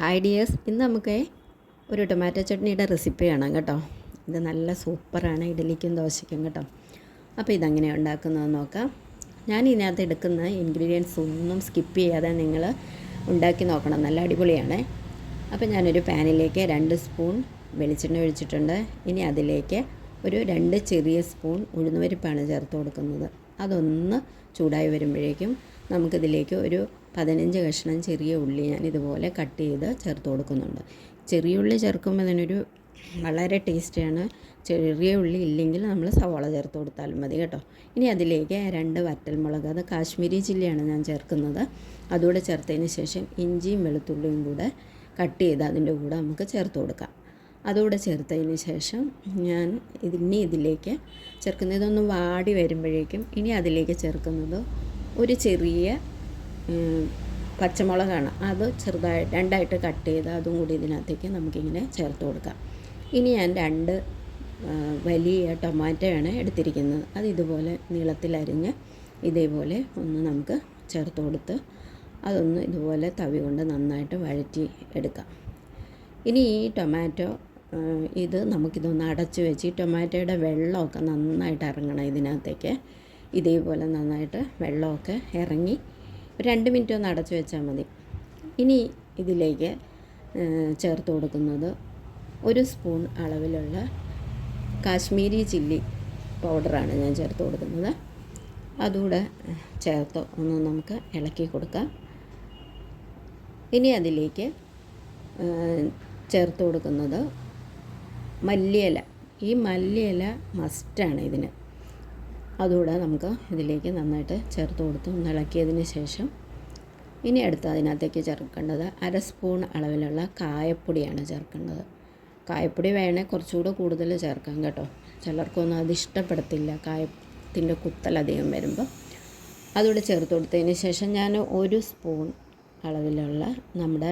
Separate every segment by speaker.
Speaker 1: Hi dears ഇന്ന് നമുക്ക് ഒരു ടൊമാറ്റോ ചട്നിയുടെ റെസിപ്പി കാണാം കേട്ടോ. ഇത് നല്ല സൂപ്പറാണ്. ഇഡലിക്കും ദോശയ്ക്കും കേട്ടോ. അപ്പോൾ ഇതെങ്ങനെ ഉണ്ടാക്കുന്നത് നോക്കാം. ഞാൻ ഇതിനകത്ത് എടുക്കുന്ന ഇൻഗ്രീഡിയൻസ് ഒന്നും സ്കിപ്പ് ചെയ്യാതെ നിങ്ങൾ ഉണ്ടാക്കി നോക്കണം. നല്ല അടിപൊളിയാണ്. അപ്പോൾ ഞാനൊരു പാനിലേക്ക് രണ്ട് സ്പൂൺ വെളിച്ചെണ്ണ ഒഴിച്ചിട്ടുണ്ട്. ഇനി അതിലേക്ക് ഒരു രണ്ട് ചെറിയ സ്പൂൺ ഉഴുന്നുപരിപ്പാണ് ചേർത്ത് കൊടുക്കുന്നത്. അതൊന്ന് ചൂടായി വരുമ്പോഴേക്കും നമുക്കിതിലേക്ക് ഒരു പതിനഞ്ച് കഷ്ണം ചെറിയ ഉള്ളി ഞാൻ ഇതുപോലെ കട്ട് ചെയ്ത് ചേർത്ത് കൊടുക്കുന്നുണ്ട്. ചെറിയ ഉള്ളി ചേർക്കുമ്പോൾ അതിനൊരു വളരെ ടേസ്റ്റിയാണ്. ചെറിയ ഉള്ളി ഇല്ലെങ്കിൽ നമ്മൾ സവാള ചേർത്ത് കൊടുത്താലും മതി കേട്ടോ. ഇനി അതിലേക്ക് രണ്ട് വറ്റൽമുളക് അത് കാശ്മീരി ചില്ലിയാണ് ഞാൻ ചേർക്കുന്നത്. അതുകൂടെ ചേർത്തതിന് ശേഷം ഇഞ്ചിയും വെളുത്തുള്ളിയും കൂടെ കട്ട് ചെയ്ത് അതിന്റെ കൂടെ നമുക്ക് ചേർത്ത് കൊടുക്കാം. അതുകൂടെ ചേർത്തതിന് ശേഷം ഞാൻ ഇനി ഇതിലേക്ക് ചേർക്കുന്നത് ഇതൊന്ന് വാടി വരുമ്പോഴേക്കും ഇനി അതിലേക്ക് ചേർക്കുന്നത് ഒരു ചെറിയ പച്ചമുളകാണ്. അത് ചെറുതായി രണ്ടായിട്ട് കട്ട് ചെയ്ത് അതും കൂടി ഇതിനകത്തേക്ക് നമുക്കിങ്ങനെ ചേർത്ത് കൊടുക്കാം. ഇനി ഞാൻ രണ്ട് വലിയ ടൊമാറ്റോയാണ് എടുത്തിരിക്കുന്നത്. അത് ഇതുപോലെ നീളത്തിലരിഞ്ഞ് ഇതേപോലെ ഒന്ന് നമുക്ക് ചേർത്ത് കൊടുത്ത് അതൊന്ന് ഇതുപോലെ തവി കൊണ്ട് നന്നായിട്ട് വഴറ്റി എടുക്കാം. ഇനി ഈ ടൊമാറ്റോ ഇത് നമുക്കിതൊന്ന് അടച്ച് വെച്ച് ഈ ടൊമാറ്റോയുടെ വെള്ളമൊക്കെ നന്നായിട്ട് ഇറങ്ങണം ഇതിനകത്തേക്ക്. ഇതേപോലെ നന്നായിട്ട് വെള്ളമൊക്കെ ഇറങ്ങി രണ്ട് മിനിറ്റ് ഒന്ന് അടച്ചു വെച്ചാൽ മതി. ഇനി ഇതിലേക്ക് ചേർത്ത് കൊടുക്കുന്നത് ഒരു സ്പൂൺ അളവിലുള്ള കാശ്മീരി ചില്ലി പൗഡറാണ് ഞാൻ ചേർത്ത് കൊടുക്കുന്നത്. അതുകൂടെ ചേർത്ത് ഒന്ന് നമുക്ക് ഇളക്കി കൊടുക്കാം. ഇനി അതിലേക്ക് ചേർത്ത് കൊടുക്കുന്നത് മല്ലിയില. ഈ മല്ലിയില മസ്റ്റാണ് ഇതിന്. അതുകൂടെ നമുക്ക് ഇതിലേക്ക് നന്നായിട്ട് ചേർത്ത് കൊടുത്ത് ഇളക്കിയതിന് ശേഷം ഇനി അടുത്ത് അതിനകത്തേക്ക് ചേർക്കേണ്ടത് അര സ്പൂൺ അളവിലുള്ള കായപ്പൊടിയാണ് ചേർക്കേണ്ടത്. കായപ്പൊടി വേണേൽ കുറച്ചുകൂടെ കൂടുതൽ ചേർക്കാം കേട്ടോ. ചിലർക്കൊന്നും അത് ഇഷ്ടപ്പെടത്തില്ല. കായത്തിന്റെ കുത്തലധികം വരുമ്പോൾ അതുകൂടെ ചേർത്ത് കൊടുത്തതിന് ശേഷം ഞാൻ ഒരു സ്പൂൺ അളവിലുള്ള നമ്മുടെ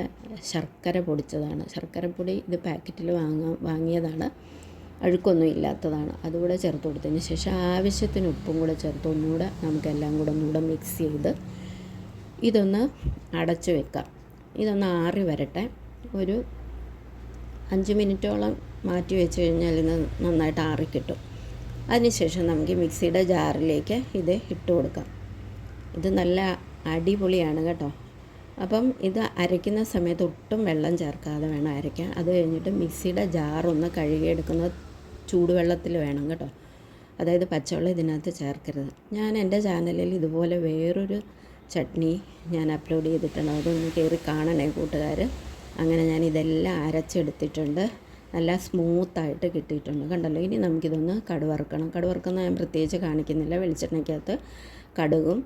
Speaker 1: ശർക്കര പൊടിച്ചതാണ്. ശർക്കരപ്പൊടി ഇത് പാക്കറ്റിൽ വാങ്ങാൻ വാങ്ങിയതാണ്. അഴുക്കൊന്നും ഇല്ലാത്തതാണ്. അതുകൂടെ ചേർത്ത് കൊടുത്തതിന് ശേഷം ആവശ്യത്തിന് ഉപ്പും കൂടെ ചേർത്ത് ഒന്നുകൂടെ നമുക്കെല്ലാം കൂടെ ഒന്നുകൂടെ മിക്സ് ചെയ്ത് ഇതൊന്ന് അടച്ചു വെക്കാം ഇതൊന്ന് ആറി വരട്ടെ. ഒരു അഞ്ച് മിനിറ്റോളം മാറ്റി വെച്ച് കഴിഞ്ഞാൽ ഇത് നന്നായിട്ട് ആറി കിട്ടും. അതിനുശേഷം നമുക്ക് മിക്സിയുടെ ജാറിലേക്ക് ഇത് ഇട്ട് കൊടുക്കാം. ഇത് നല്ല അടിപൊളിയാണ് കേട്ടോ. അപ്പം ഇത് അരയ്ക്കുന്ന സമയത്ത് ഒട്ടും വെള്ളം ചേർക്കാതെ വേണം അരയ്ക്കാൻ. അത് കഴിഞ്ഞിട്ട് മിക്സിയുടെ ജാറൊന്ന് കഴുകിയെടുക്കുന്ന ചൂടുവെള്ളത്തിൽ വേണം കേട്ടോ. അതായത് പച്ചവെള്ളം ഇതിനകത്ത് ചേർക്കരുത്. ഞാൻ എന്റെ ചാനലിൽ ഇതുപോലെ വേറൊരു ചട്നി ഞാൻ അപ്ലോഡ് ചെയ്തിട്ടുണ്ട്. അതൊന്ന് കയറി കാണണേ കൂട്ടുകാർ അങ്ങനെ ഞാൻ ഇതെല്ലാം അരച്ചെടുത്തിട്ടുണ്ട്. നല്ല സ്മൂത്തായിട്ട് കിട്ടിയിട്ടുണ്ട് കണ്ടല്ലോ. ഇനി നമുക്കിതൊന്ന് കടുവറുക്കണം. കടുവറുക്കുന്ന ഞാൻ പ്രത്യേകിച്ച് കാണിക്കുന്നില്ല. വെളിച്ചെണ്ണയ്ക്കകത്ത് കടുകും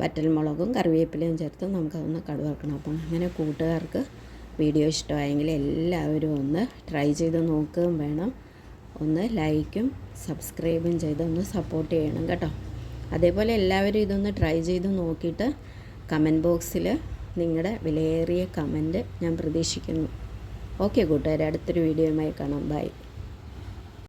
Speaker 1: വറ്റൽമുളകും കറിവേപ്പിലയും ചേർത്ത് നമുക്കതൊന്ന് കടുവറുക്കണം. അപ്പം അങ്ങനെ കൂട്ടുകാർക്ക് വീഡിയോ ഇഷ്ടമായെങ്കിൽ എല്ലാവരും ഒന്ന് ട്രൈ ചെയ്ത് നോക്കുകയും വേണം. ഒന്ന് ലൈക്കും സബ്സ്ക്രൈബും ചെയ്ത് ഒന്ന് സപ്പോർട്ട് ചെയ്യണം കേട്ടോ. അതേപോലെ എല്ലാവരും ഇതൊന്ന് ട്രൈ ചെയ്ത് നോക്കിയിട്ട് കമന്റ് ബോക്സിൽ നിങ്ങളുടെ വിലയേറിയ കമന്റ് ഞാൻ പ്രതീക്ഷിക്കുന്നു. ഓക്കെ കൂട്ടുകാരെ അടുത്തൊരു വീഡിയോയുമായി കാണാം. ബൈ